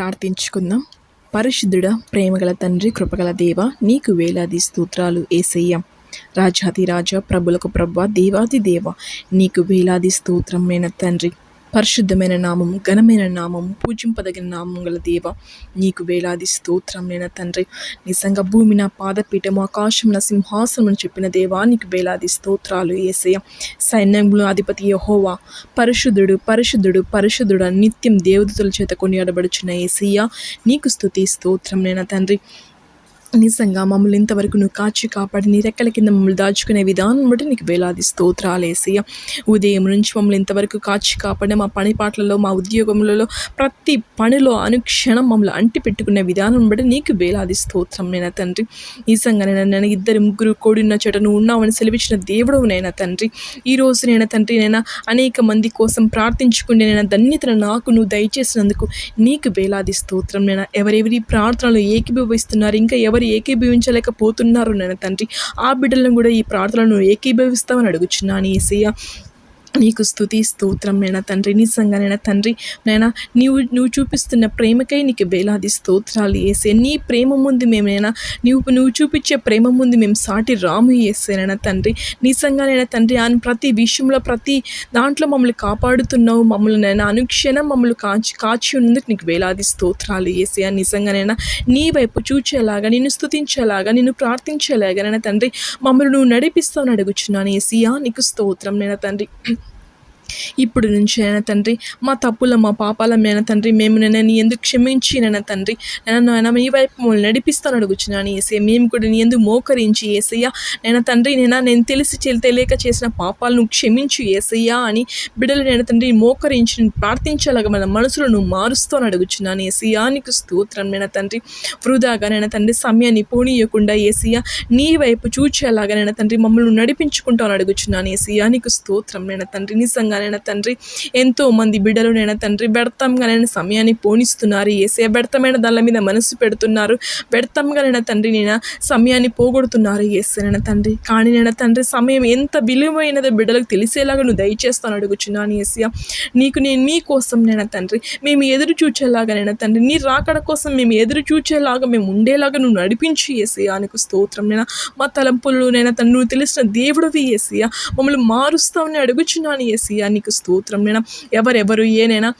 ప్రార్థించుకుందాం. పరిశుద్ధుడ ప్రేమగల తండ్రి కృపగల దేవ నీకు వేలాది స్తోత్రాలు ఏసయ్య. రాజాది రాజా ప్రభులకు ప్రభ దేవాది దేవ నీకు వేలాది స్తోత్రమైన తండ్రి. పరిశుద్ధమైన నామం ఘనమైన నామం పూజింపదగిన నామం గల దేవ నీకు వేలాది స్తోత్రం నేను తండ్రి. నిజంగా భూమి నా పాదపీఠము ఆకాశం నా సింహాసనం అని చెప్పిన దేవా నీకు వేలాది స్తోత్రాలు ఏసయ సైన్యములు అధిపతి యహోవా పరిశుద్ధుడు పరిశుద్ధుడు పరిశుద్ధుడు నిత్యం దేవదతుల చేత కొనియాడబడుచున్న ఏసయ్య నీకు స్థుతి స్తోత్రం నేను తండ్రి. నిజంగా మమ్మల్ని ఇంతవరకు నువ్వు కాచి కాపాడి నీ రెక్కల కింద మమ్మల్ని దాచుకునే విధానం బట్టి నీకు వేలాది స్తోత్రాలేసి ఉదయం నుంచి మమ్మల్ని ఇంతవరకు కాచి కాపాడి మా పని పాటలలో మా ఉద్యోగములలో ప్రతి పనిలో అనుక్షణం మమ్మల్ని అంటి పెట్టుకునే విధానం బట్టి నీకు వేలాది స్తోత్రం నేను తండ్రి. నిజంగా నేను నేను ఇద్దరు ముగ్గురు కూడిన చోట నువ్వు ఉన్నావని సెలవిచ్చిన దేవుడు నేను తండ్రి. ఈ రోజు నేను తండ్రి నేను అనేక మంది కోసం ప్రార్థించుకుంటే నేను ధన్యతను నాకు నువ్వు దయచేసినందుకు నీకు వేలాది స్తోత్రం నేను. ఎవరెవరి ప్రార్థనలు ఏకీభవిస్తున్నారు ఇంకా ఎవరు ఏకీభవించలేకపోతున్నారు నేను తండ్రి. ఆ బిడ్డలను కూడా ఈ ప్రార్థనలను ఏకీభవిస్తామని అడుగుచున్నాను ఏసయ్య నీకు స్థుతి స్తోత్రం నైనా తండ్రి నిజంగా నైనా తండ్రి. నైనా నీవు నువ్వు చూపిస్తున్న ప్రేమకై నీకు వేలాది స్తోత్రాలు వేసే నీ ప్రేమ ముందు మేమైనా నువ్వు నువ్వు చూపించే ప్రేమ ముందు మేము సాటి రాము వేసేనైనా తండ్రి. నిజంగా తండ్రి ఆయన ప్రతి విషయంలో ప్రతి దాంట్లో మమ్మల్ని కాపాడుతున్నావు మమ్మల్ని నైనా అనుక్షణం మమ్మల్ని కాచి కాచి ఉన్నందుకు నీకు వేలాది స్తోత్రాలు వేసే నిజంగానైనా నీ వైపు చూచేలాగా నిన్ను స్తుతించేలాగా నిన్ను ప్రార్థించేలాగా నైనా తండ్రి మమ్మల్ని నువ్వు నడిపిస్తావు అడుగుచున్నాను ఏసియా నీకు స్తోత్రం నైనా తండ్రి. ఇప్పుడు నుంచి అయినా తండ్రి మా తప్పుల మా పాపాల మేన తండ్రి మేము నేను నీ ఎందుకు క్షమించి నేను తండ్రి నేను నాయన మీ వైపు మమ్మల్ని నడిపిస్తాను అడుగుచున్నాను ఏసే మేము కూడా నీ ఎందుకు మోకరించి ఏసయ్యా నేను తండ్రి నేను నేను తెలిసి తెలియక చేసిన పాపాలను క్షమించు ఏసయ్యా అని బిడ్డలు నేను తండ్రి మోకరించి ప్రార్థించేలాగా మన మనసులను మారుస్తాను అడుగుచున్నాను ఏసయ్యా నీకు స్తోత్రం నేను తండ్రి. వృధాగా నేను తండ్రి సమయాన్ని పోనీయకుండా ఏసయ్యా నీ వైపు చూచేలాగా నేను తండ్రి మమ్మల్ని నడిపించుకుంటాను అడుగుచున్నాను ఏసయ్యా నీకు స్తోత్రం నేను తండ్రి. నిజంగా నేను తండ్రి ఎంతో మంది బిడ్డలు నేను తండ్రి బెడతంగా నేను సమయాన్ని పోనిస్తున్నారు. ఏసే బెడతమైన దాళ్ళ మీద మనసు పెడుతున్నారు. బెడతంగా నేను తండ్రి నేను సమయాన్ని పోగొడుతున్నారు. ఏసే తండ్రి కానీ నేను తండ్రి సమయం ఎంత విలువైనదో బిడ్డలకు తెలిసేలాగా నువ్వు దయచేస్తాను అడుగుచున్నాను ఏసియా నీకు నేను మీకోసం నేను తండ్రి మేము ఎదురు చూచేలాగా నేను తండ్రి నీ రాకడ కోసం మేము ఎదురు చూచేలాగా మేము ఉండేలాగా నువ్వు నడిపించి ఏసయ్యా. నీకు స్తోత్రం నేను. మా తలంపులు నేను తను నువ్వు తెలిసిన దేవుడివి ఏసయ్యా. మమ్మల్ని మారుస్తావని అడుగుచున్నాను ఏసయ్యా. నీకు స్తోత్రం. నేను ఎవరెవరు ఏనైనా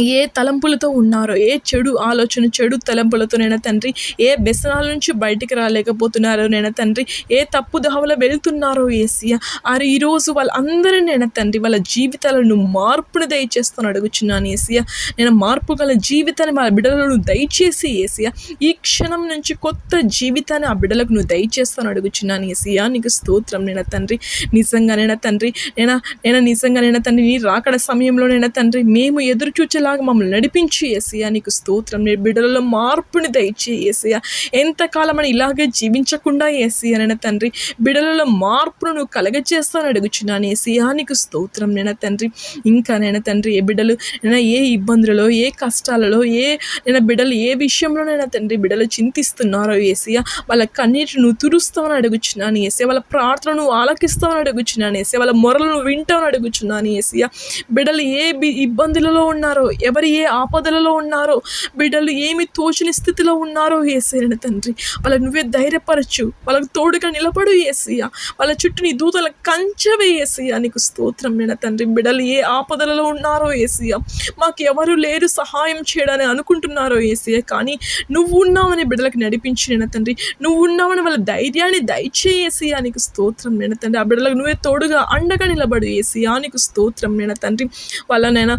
ఏ తలంపులతో ఉన్నారో ఏ చెడు ఆలోచన చెడు తలంపులతో నేను తండ్రి ఏ వ్యసనాల నుంచి బయటికి రాలేకపోతున్నారో నేను తండ్రి ఏ తప్పు దహవలో వెళ్తున్నారో ఏసియా అరే ఈరోజు వాళ్ళందరూ నేను తండ్రి వాళ్ళ జీవితాలను మార్పును దయచేస్తాను అడుగుచున్నాను ఏసియా నేను మార్పు గల జీవితాన్ని వాళ్ళ బిడ్డలను దయచేసి ఏసియా ఈ క్షణం నుంచి కొత్త జీవితాన్ని ఆ బిడ్డలకు నువ్వు దయచేస్తాను అడుగుచున్నాను ఏసియా నీకు స్తోత్రం నేను తండ్రి. నిజంగా నేను తండ్రి నేను నేను నిజంగా నేను తండ్రి నీ రాకడ సమయంలో నేను తండ్రి మేము ఎదురు చూచేలాగా మమ్మల్ని నడిపించి ఏసయ్యా నీకు స్తోత్రం నీ బిడ్డలలో మార్పుని దయచి ఏసయ్యా ఎంతకాలం అని ఇలాగే జీవించకుండా ఏసయ్యా నేను తండ్రి బిడ్డలలో మార్పును నువ్వు కలగజేస్తాను అడుగుచున్నాను ఏసయ్యా నీకు స్తోత్రం నేను తండ్రి. ఇంకా నేను తండ్రి ఏ బిడ్డలు నేను ఏ ఇబ్బందులలో ఏ కష్టాలలో ఏ నేను బిడ్డలు ఏ విషయంలోనైనా తండ్రి బిడ్డలు చింతిస్తున్నారో ఏసయ్యా వాళ్ళ కన్నీటిని నువ్వు తురుస్తావని అడుగుచున్నాను ఏసే వాళ్ళ ప్రార్థనను ఆలకిస్తావని అడుగుచున్నాను ఏసే వాళ్ళ మొరలను వింటావని అడుగుచున్నాను ఏసయ్యా బిడ్డలు ఏ బి- ఇబ్బందులలో ఉన్నారో ఎవరు ఏ ఆపదలలో ఉన్నారో బిడ్డలు ఏమి తోచని స్థితిలో ఉన్నారో ఏసైన తండ్రి. వాళ్ళ నువ్వే ధైర్యపరచు. వాళ్ళకు తోడుగా నిలబడు ఏసయ్య. వాళ్ళ చుట్టూ నీ దూతల కంచవే ఏసయ్య. నీకు స్తోత్రం నేను తండ్రి. బిడ్డలు ఏ ఆపదలలో ఉన్నారో ఏసయ్య. మాకు ఎవరు లేరు సహాయం చేయడని అనుకుంటున్నారో ఏసయ్య. కానీ నువ్వు ఉన్నావని బిడ్డలకు నడిపించి నేను తండ్రి. నువ్వు ఉన్నావని వాళ్ళ ధైర్యాన్ని దయచేసి నీకు స్తోత్రం నేను తండ్రి. ఆ బిడ్డలకు నువ్వే తోడుగా అండగా నిలబడు ఏసయ్యా. నీకు స్తోత్రం నేను తండ్రి. వాళ్ళనైనా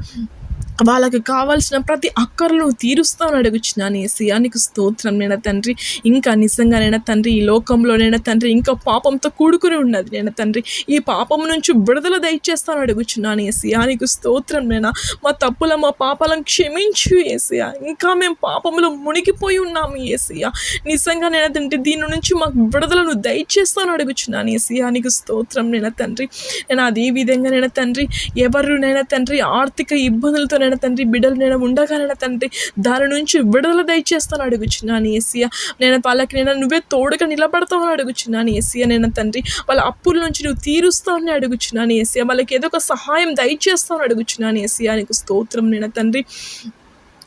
వాళ్ళకి కావాల్సిన ప్రతి అక్కర్లు తీరుస్తాను అడుగుచున్నాను ఏసయ్యా నీకు స్తోత్రం నేను తండ్రి? ఇంకా నిజంగానైనా తండ్రి? ఈ లోకంలోనైనా తండ్రి? ఇంకా పాపంతో కూడుకుని ఉన్నది నేను తండ్రి? ఈ పాపం నుంచి విడుదల దయచేస్తాను అడుగుచున్నాను ఏసయ్యా నీకు స్తోత్రం నేను? మా తప్పుల మా పాపాలను క్షమించు ఏసయ్యా. ఇంకా మేము పాపంలో మునిగిపోయి ఉన్నాము ఏసయ్యా. నిజంగా నేను తండ్రి? దీని నుంచి మాకు విడుదలను దయచేస్తాను అడుగుచున్నాను ఏసయ్యా నీకు స్తోత్రం నేను తండ్రి? నేను అదే విధంగా నేను తండ్రి? ఎవరు నేను తండ్రి? ఆర్థిక ఇబ్బందులతో నేను తండ్రి బిడ్డలు నేను ఉండగలన తండ్రి దాని నుంచి విడుదల దయచేస్తాను అడుగుచున్నాను ఏసీయా నేను వాళ్ళకి నేను నువ్వే తోడుగా నిలబడతావని అడుగుచున్నాను ఏసీయ నేను తండ్రి వాళ్ళ అప్పుల నుంచి నువ్వు తీరుస్తావని అడుగుచున్నాను ఏసీయ వాళ్ళకి ఏదో ఒక సహాయం దయచేస్తావని అడుగుచున్నాను ఏసీయ నీకు స్తోత్రం నేను తండ్రి.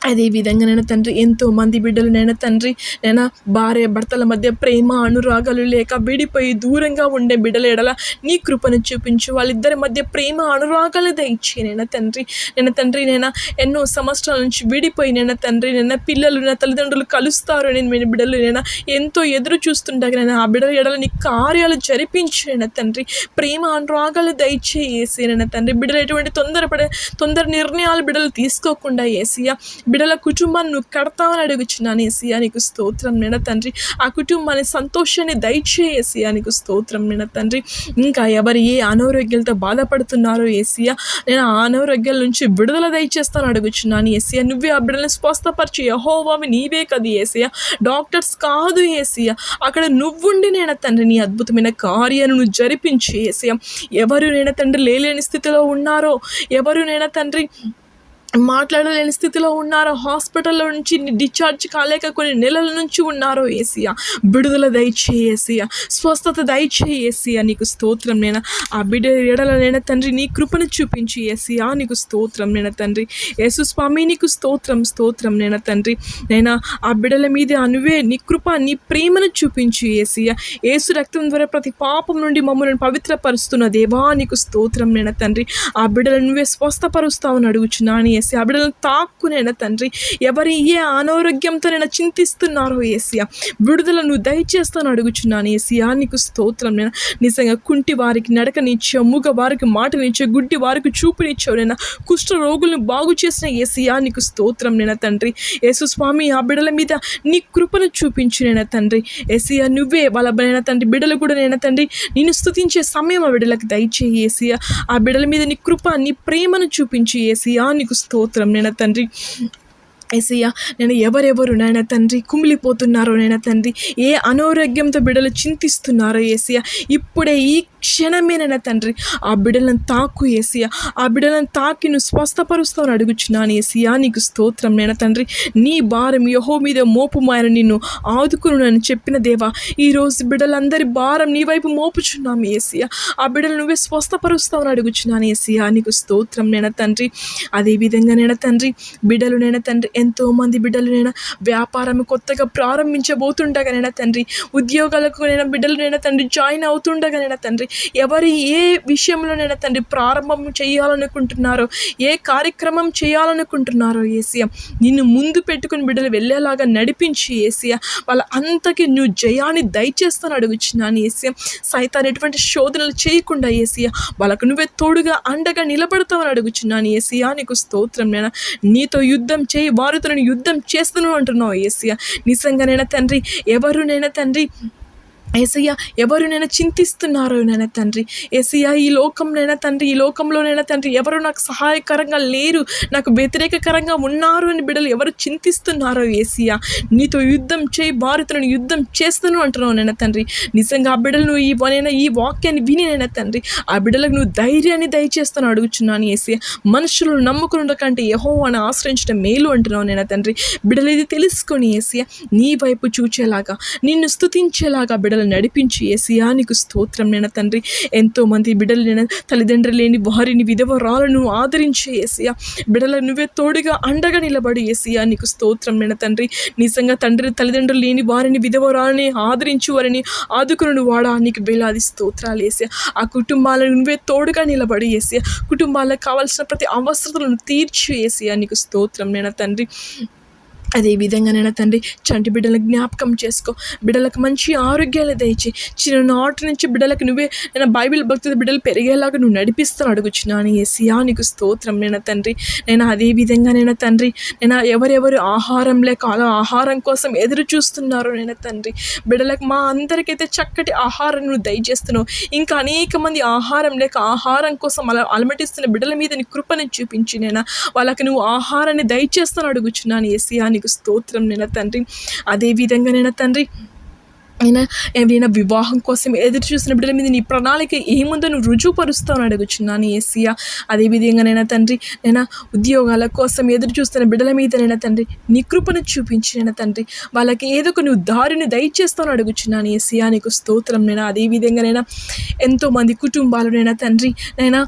అదే విధంగా నేను తండ్రి ఎంతో మంది బిడ్డలు నేను తండ్రి నేను భార్య భర్తల మధ్య ప్రేమ అనురాగాలు లేక విడిపోయి దూరంగా ఉండే బిడ్డల ఎడల నీ కృపను చూపించు. వాళ్ళిద్దరి మధ్య ప్రేమ అనురాగాలు దయచి నేను తండ్రి. నేను తండ్రి నేను ఎన్నో సంవత్సరాల నుంచి విడిపోయి నేను తండ్రి నేను పిల్లలు నా తల్లిదండ్రులు కలుస్తారు నేను మీ బిడ్డలు నేను ఎంతో ఎదురు చూస్తుండగా నేను ఆ బిడ్డల ఎడల నీ కార్యాలు జరిపించు నేను తండ్రి. ప్రేమ అనురాగాలు దయచేసి నేను తండ్రి. బిడ్డలు ఎటువంటి తొందరపడే తొందర నిర్ణయాలు బిడ్డలు తీసుకోకుండా ఏసియా బిడల కుటుంబాన్ని నువ్వు కడతావని అడుగుచున్నాను ఏసియా నీకు స్తోత్రం నిన్న తండ్రి. ఆ కుటుంబాన్ని సంతోషాన్ని దయచేసి నీకు స్తోత్రం నిన్న తండ్రి. ఇంకా ఎవరు ఏ అనారోగ్యాలతో బాధపడుతున్నారో ఏసియా నేను ఆ అనారోగ్యాల నుంచి విడుదల దయచేస్తాను అడుగుచున్నాను ఏసియా నువ్వే ఆ బిడ్డలను స్వస్థపరిచి యహోవామి నీవే కదా ఏసియా డాక్టర్స్ కాదు ఏసియా అక్కడ నువ్వుండి నేను తండ్రి నీ అద్భుతమైన కార్యాలను నువ్వు జరిపించి ఏసియా ఎవరు నేను తండ్రి లేలేని స్థితిలో ఉన్నారో ఎవరు నేను తండ్రి మాట్లాడలేని స్థితిలో ఉన్నారో. హాస్పిటల్లో నుంచి డిశ్చార్జ్ కాలేక కొన్ని నెలల నుంచి ఉన్నారో ఏసియా విడుదల దయచేయేసియా స్వస్థత దయచేయేసియా నీకు స్తోత్రం నేను. ఆ బిడ్డ ఎడలనే తండ్రి నీ కృపను చూపించి ఏసియా నీకు స్తోత్రం నేను తండ్రి. యేసు స్వామి నీకు స్తోత్రం స్తోత్రం నేను తండ్రి. నేను ఆ బిడ్డల మీద అనువే నీ కృప నీ ప్రేమను చూపించి ఏసియా ఏసు రక్తం ద్వారా ప్రతి పాపం నుండి మమ్మల్ని పవిత్రపరుస్తున్న దేవా నీకు స్తోత్రం నేను తండ్రి. ఆ బిడ్డలను నువ్వే స్వస్థపరుస్తావని అడుగుచున్నాను ఏసీ ఆ బిడ్డలను తాక్కునైనా తండ్రి. ఎవరి ఏ అనారోగ్యంతో నేను చింతిస్తున్నారో ఏసియా విడుదల నువ్వు దయచేస్తాను అడుగుచున్నాను ఏసియా నీకు స్తోత్రం నేను నిజంగా కుంటి వారికి నడకనిచ్చావు మూగ వారికి మాటనిచ్చావు గుడ్డి వారికి చూపునిచ్చావు నేను కుష్ఠ రోగులను బాగు చేసిన ఏసియా నీకు స్తోత్రం నేను తండ్రి. యేసు స్వామి ఆ బిడ్డల మీద నీ కృపను చూపించు నేను తండ్రి. ఏసియా నువ్వే వాళ్ళ తండ్రి. బిడ్డలు కూడా నేను తండ్రి నేను స్తుతించే సమయం ఆ బిడ్డలకు దయచేయి ఏసియా ఆ బిడ్డల మీద నీ కృప నీ ప్రేమను చూపించి ఏసియా నీకు స్తోత్రం. నేను తండ్రి ఏసయ్య నేను ఎవరెవరు నాయన తండ్రి కుమిలిపోతున్నారో నాయన తండ్రి ఏ అనారోగ్యంతో బిడ్డలు చింతిస్తున్నారో ఏసయ్య ఇప్పుడే ఈ క్షణమే నాయన తండ్రి ఆ బిడ్డలను తాకు ఏసయ్య ఆ బిడ్డలను తాకి నువ్వు స్వస్థపరుస్తావు అడుగుచున్నాను ఏసయ్య నీకు స్తోత్రం నేను తండ్రి నీ భారం యహో మీద మోపుమాయన నిన్ను ఆదుకును నన్ను చెప్పిన దేవా ఈరోజు బిడ్డలందరి భారం నీ వైపు మోపుచున్నాము ఏసయ్య ఆ బిడ్డలు నువ్వే స్వస్థపరుస్తావు అడుగుచున్నాను ఏసయ్య నీకు స్తోత్రం నేను తండ్రి అదేవిధంగా నేను తండ్రి బిడ్డలు నేను తండ్రి ఎంతోమంది బిడ్డలు వ్యాపారం కొత్తగా ప్రారంభించబోతుండగానైనా తండ్రి ఉద్యోగాలకు నేను బిడ్డలు తండ్రి జాయిన్ అవుతుండగానైనా తండ్రి ఎవరు ఏ విషయంలోనైనా తండ్రి ప్రారంభం చేయాలనుకుంటున్నారో ఏ కార్యక్రమం చేయాలనుకుంటున్నారో ఏసియా నిన్ను ముందు పెట్టుకుని బిడ్డలు వెళ్ళేలాగా నడిపించి ఏసియా వాళ్ళ అంతకి నువ్వు జయాన్ని దయచేస్తాను అడుగుచున్నాను ఏసియా సైతాన్ ఎటువంటి శోధనలు చేయకుండా ఏసియా వాళ్ళకు నువ్వే తోడుగా అండగా నిలబడతావని అడుగుచున్నాను ఏసియా నీకు స్తోత్రం నేను నీతో యుద్ధం చేయి వారితో నేను యుద్ధం చేస్తున్నాను అంటున్నావు ఏసియా నిజంగానైనా తండ్రి ఎవరునైనా తండ్రి ఏసయ్య ఎవరు నేను చింతిస్తున్నారో నేను తండ్రి? ఏసయ్య ఈ లోకంలోనైనా తండ్రి ఈ లోకంలోనైనా తండ్రి ఎవరు నాకు సహాయకరంగా లేరు నాకు వ్యతిరేకకరంగా ఉన్నారు అని బిడ్డలు ఎవరు చింతిస్తున్నారో ఏసయ్య? నీతో యుద్ధం చేయి వారితో నేను యుద్ధం చేస్తాను అంటున్నావు నేను తండ్రి. నిజంగా ఆ బిడ్డలు నువ్వు ఈ నేను ఈ వాక్యాన్ని విని నేను తండ్రి. ఆ బిడ్డలకు నువ్వు ధైర్యాన్ని దయచేస్తాను అడుగుచున్నాను ఏసయ్య. మనుషులు నమ్ముకుని ఉండకంటే యహో అని ఆశ్రయించడం మేలు అంటున్నావు నేను తండ్రి. బిడ్డలు ఇది తెలుసుకొని ఏసయ్య నీ వైపు చూచేలాగా నిన్ను స్తుతించేలాగా బిడ్డలు నడిపించి. ఏసియా నీకు స్తోత్రం నేను తండ్రి. ఎంతోమంది బిడ్డలు నేను తల్లిదండ్రులు లేని వారిని విధవరాలను ఆదరించే ఏసియా. బిడ్డల నువ్వే తోడుగా అండగా నిలబడి ఏసియా. నీకు స్తోత్రం నేను తండ్రి. నిజంగా తండ్రి తల్లిదండ్రులు లేని వారిని విధవరాలని ఆదరించు వారిని ఆదుకును వాడా. నీకు వేలాది స్తోత్రాలు వేసా ఆ కుటుంబాలను నువ్వే తోడుగా నిలబడి వేసా కుటుంబాలకు కావాల్సిన ప్రతి అవసరతలను తీర్చి వేసియా నీకు స్తోత్రం నేను తండ్రి. అదే విధంగానైనా తండ్రి చంటి బిడ్డలకు జ్ఞాపకం చేసుకో. బిడ్డలకు మంచి ఆరోగ్యాలు దయచి చిన్ననాటి నుంచి బిడ్డలకు నువ్వే నేను బైబిల్ భక్తుల బిడ్డలు పెరిగేలాగా నువ్వు నడిపిస్తాను అడుగుచున్నాను. ఏసియా నీకు స్తోత్రం నేను తండ్రి. నేను అదే విధంగా నేను తండ్రి నేను ఎవరెవరు ఆహారం లేక ఆహారం కోసం ఎదురు చూస్తున్నారో నేను తండ్రి. బిడ్డలకు మా అందరికైతే చక్కటి ఆహారం నువ్వు దయచేస్తున్నావు. ఇంకా అనేక మంది ఆహారం లేక ఆహారం కోసం అలా అలమటిస్తున్న బిడ్డల మీద నీ కృపని చూపించి నేను వాళ్ళకి నువ్వు ఆహారాన్ని దయచేస్తాను అడుగుచున్నాను. ఏసియా నీకు స్తోత్రం నేను తండ్రి. అదే విధంగా నేను తండ్రి అయినా ఏమైనా వివాహం కోసం ఎదురు చూసిన బిడ్డల మీద నీ ప్రణాళిక ఏముందో నువ్వు రుజువుపరుస్తావు అడుగుచున్నాను ఏసియా అదేవిధంగా నేను తండ్రి నేను ఉద్యోగాల కోసం ఎదురు చూస్తున్న బిడ్డల మీద నేను తండ్రి నీ కృపను చూపించి నేను తండ్రి వాళ్ళకి ఏదో ఒక నువ్వు దారిని దయచేస్తాను అడుగుచున్నాను ఏసియా నీకు స్తోత్రం నేను అదేవిధంగా నేను ఎంతోమంది కుటుంబాలు నేను తండ్రి నేను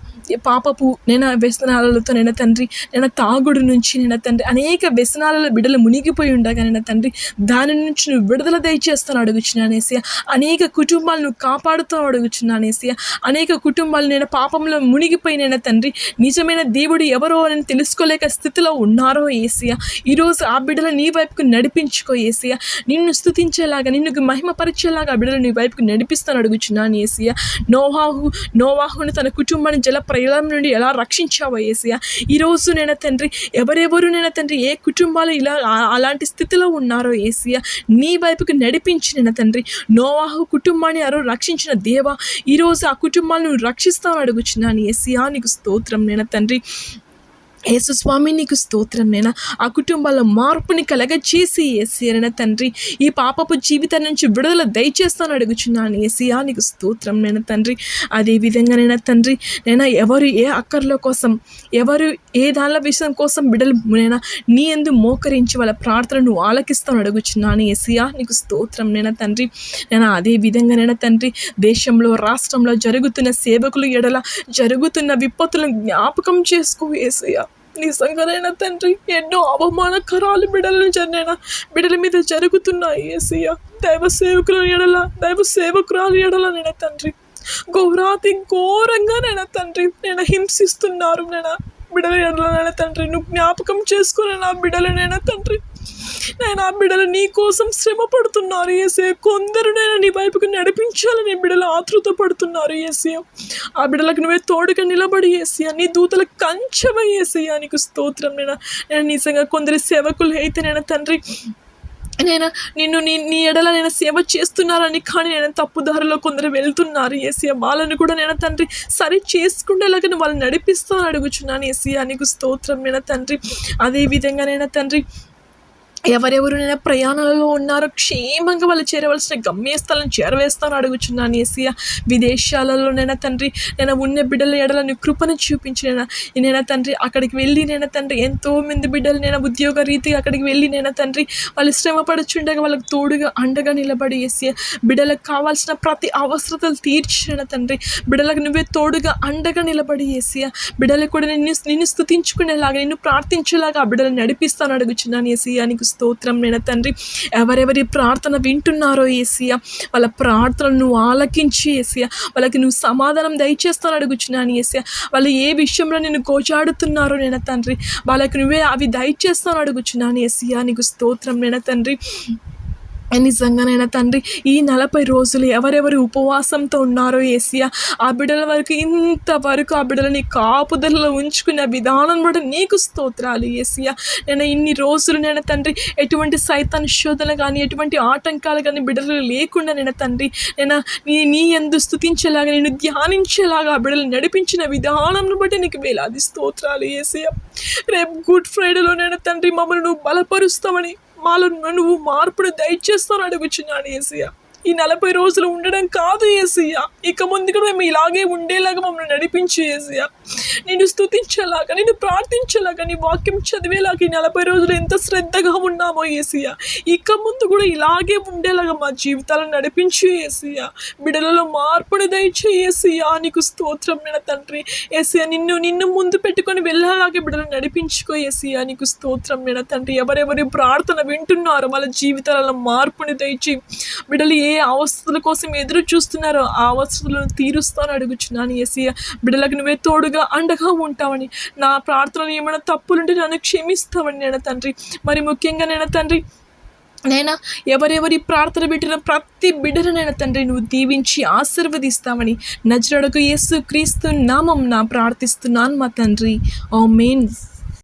పాపపు నేను వ్యసనాలతో నేను తండ్రి నేను తాగుడు నుంచి నేను తండ్రి అనేక వ్యసనాలలో బిడ్డలు మునిగిపోయి ఉండగా నేను తండ్రి దాని నుంచి నువ్వు విడుదల దయచేస్తాను అడుగుచున్నానేసి అనేక కుటుంబాలు నువ్వు కాపాడుతూ అడుగుచున్నానేసి అనేక కుటుంబాలు నేను పాపంలో మునిగిపోయి నేను తండ్రి నిజమైన దేవుడు ఎవరో అని తెలుసుకోలేక స్థితిలో ఉన్నారో ఏసియా ఈరోజు ఆ బిడ్డలు నీ వైపుకు నడిపించుకో ఏసియా నిన్ను స్థుతించేలాగా నిన్ను మహిమపరిచేలాగా ఆ బిడ్డలు నీ వైపుకు నడిపిస్తాను అడుగుచున్నాను ఏసియా నోవాహు నోవాహుని తన కుటుంబాన్ని జల ప్రయాణం నుండి ఎలా రక్షించావో ఏసియా ఈరోజు నేను తండ్రి ఎవరెవరు నేను తండ్రి ఏ కుటుంబాలు ఇలా అలాంటి స్థితిలో ఉన్నారో ఏసియా నీ వైపుకు నడిపించిన తండ్రి నోవాహు కుటుంబాన్ని ఎవరో రక్షించిన దేవా ఈరోజు ఆ కుటుంబాలను నువ్వు రక్షిస్తావు అడుగుచున్నాను ఏసియా నీకు స్తోత్రం నేను తండ్రి. యేసు స్వామి నీకు స్తోత్రం నేనా? ఆ కుటుంబాల మార్పుని కలగ చేసి ఏసియన తండ్రి ఈ పాపపు జీవితం నుంచి విడుదల దయచేస్తాను అడుగుచున్నాను. ఏసీయా నీకు స్తోత్రం నేను తండ్రి? అదే విధంగా తండ్రి? నేను ఎవరు ఏ అక్కర్ల కోసం ఎవరు ఏ దానిల విషయం కోసం బిడలు నేను నీ ఎందు మోకరించి వాళ్ళ ప్రార్థనను ఆలకిస్తాను అడుగుచున్నాను. ఏసీయా నీకు స్తోత్రం నేను తండ్రి? నేను అదే విధంగానైనా తండ్రి? దేశంలో రాష్ట్రంలో జరుగుతున్న సేవకులు ఎడల జరుగుతున్న విపత్తులను జ్ఞాపకం చేసుకో ఏసయ్యా నిజంగానైనా తండ్రి ఎన్నో అవమానకరాలు బిడలను జనైనా బిడల మీద జరుగుతున్నాయి ఏసయ్య దైవ సేవకుల ఎడల దైవ సేవకురాలు ఎడల నేను తండ్రి? ఘోరాతి ఘోరంగా నేను తండ్రి నేను హింసిస్తున్నారు నేను? బిడ్డలు ఎడలనైనా తండ్రి నువ్వు జ్ఞాపకం చేసుకుని నా బిడ్డలనైనా తండ్రి. నేను ఆ బిడ్డలు నీ కోసం శ్రమ పడుతున్నారు ఏసే కొందరు నేను నీ వైపుకు నడిపించాలని బిడ్డలు ఆతృత పడుతున్నారు ఏసయ్య ఆ బిడ్డలకు నువ్వే తోడుగా నిలబడి ఏసయ్య నీ దూతల కంచవ నీకు స్తోత్రం నేను నేను నిజంగా కొందరి సేవకులు అయితే నేను తండ్రి నేను నిన్ను నీ నీ ఎడల నేను సేవ చేస్తున్నారని కానీ నేను తప్పుదారిలో కొందరు వెళ్తున్నారు. ఏసీఆ వాళ్ళని కూడా నేను తండ్రి సరి చేసుకునేలాగా నేను వాళ్ళని నడిపిస్తాను అడుగుచున్నాను. ఏసీఆ నీకు స్తోత్రం. నేను తండ్రి అదే విధంగా నేను తండ్రి ఎవరెవరు నేను ప్రయాణాలలో ఉన్నారో క్షేమంగా వాళ్ళు చేరవలసిన గమ్యస్థలం చేరవేస్తాను అడుగుచున్నాను ఏసియా విదేశాలలో నేను తండ్రి నేను ఉన్న బిడ్డల ఎడల నీ కృపను చూపించిన నేను నేను తండ్రి అక్కడికి వెళ్ళి నేను తండ్రి ఎంతో మంది బిడ్డలు నేను ఉద్యోగ రీతిగా అక్కడికి వెళ్ళి నేను తండ్రి వాళ్ళు శ్రమ పడుచుండగా వాళ్ళకి తోడుగా అండగా నిలబడి ఏసియా. బిడ్డలకు కావాల్సిన ప్రతి అవసరతలు తీర్చిన తండ్రి బిడ్డలకు నువ్వే తోడుగా అండగా నిలబడి ఏసియా. బిడ్డలకు కూడా నిన్ను నిన్ను స్థుతించుకునేలాగా నిన్ను ప్రార్థించేలాగా ఆ బిడ్డలు నడిపిస్తాను అడుగుచున్నాను ఏసియా నీకు స్తోత్రం నేను తండ్రి. ఎవరెవరి ప్రార్థన వింటున్నారో ఏసియా వాళ్ళ ప్రార్థనలు నువ్వు ఆలకించి ఏసియా వాళ్ళకి నువ్వు సమాధానం దయచేస్తాను అడుగుచున్నాను ఏసియా వాళ్ళు ఏ విషయంలో నేను కోచాడుతున్నారో నేను తండ్రి వాళ్ళకి నువ్వే అవి దయచేస్తాను అడుగుచున్నాను ఏసియా నీకు స్తోత్రం నేను తండ్రి. నిజంగానైనా తండ్రి ఈ నలభై రోజులు ఎవరెవరు ఉపవాసంతో ఉన్నారో ఏసియా? ఆ బిడ్డల వరకు ఇంతవరకు ఆ బిడ్డలని కాపుదలలో ఉంచుకున్న విధానం కూడా నీకు స్తోత్రాలు ఏసియా. నేను ఇన్ని రోజులు నేను తండ్రి ఎటువంటి సైతాన్ శోధన కానీ ఎటువంటి ఆటంకాలు కానీ బిడ్డలు లేకుండా నేను తండ్రి నేను నీ నీ ఎందు స్థుతించేలాగా నేను ధ్యానించేలాగా ఆ బిడ్డలు నడిపించిన విధానంను బట్టి నీకు వేలాది స్తోత్రాలు ఏసియా. రేపు గుడ్ ఫ్రైడేలో నేను తండ్రి మమ్మల్ని నువ్వు బలపరుస్తామని మాలో నువ్వు మార్పును దయచేస్తాను అడుగుచున్నాను ఏసయ్య ఈ నలభై రోజులు ఉండడం కాదు ఏసయ్య. ఇక ముందు కూడా మేము ఇలాగే ఉండేలాగా మమ్మల్ని నడిపించి ఏసయ్య. నేను స్థుతించేలాగా నేను ప్రార్థించేలాగా నీ వాక్యం చదివేలాగా ఈ నలభై రోజులు ఎంత శ్రద్ధగా ఉన్నామో ఏసయ్య. ఇక ముందు కూడా ఇలాగే ఉండేలాగా మా జీవితాలను నడిపించి ఏసయ్య. బిడలలో మార్పుని దయచే నీకు స్తోత్రం నేను తండ్రి. ఏసయ్య నిన్ను నిన్ను ముందు పెట్టుకొని వెళ్ళేలాగే బిడలను నడిపించుకో ఏసయ్య నీకు స్తోత్రం నేను తండ్రి. ఎవరెవరి ప్రార్థన వింటున్నారో వాళ్ళ జీవితాలలో మార్పుని దయచి బిడలు ఏ అవస్థల కోసం ఎదురు చూస్తున్నారో. ఆ అవస్థలను తీరుస్తాను అడుగుచున్నాను ఏసయ్య. బిడ్డలకు నువ్వే తోడుగా అండగా ఉంటావని. నా ప్రార్థనలు ఏమైనా తప్పులుంటే నన్ను క్షమిస్తావని నేను తండ్రి? మరి ముఖ్యంగా నేను తండ్రి? నైనా? ఎవరెవరి ప్రార్థన పెట్టిన ప్రతి బిడ్డను తండ్రి? నువ్వు దీవించి ఆశీర్వదిస్తామని నజరడకు యేసు క్రీస్తు నామం నా ప్రార్థిస్తున్నాను మా తండ్రి. ఓ మెయిన్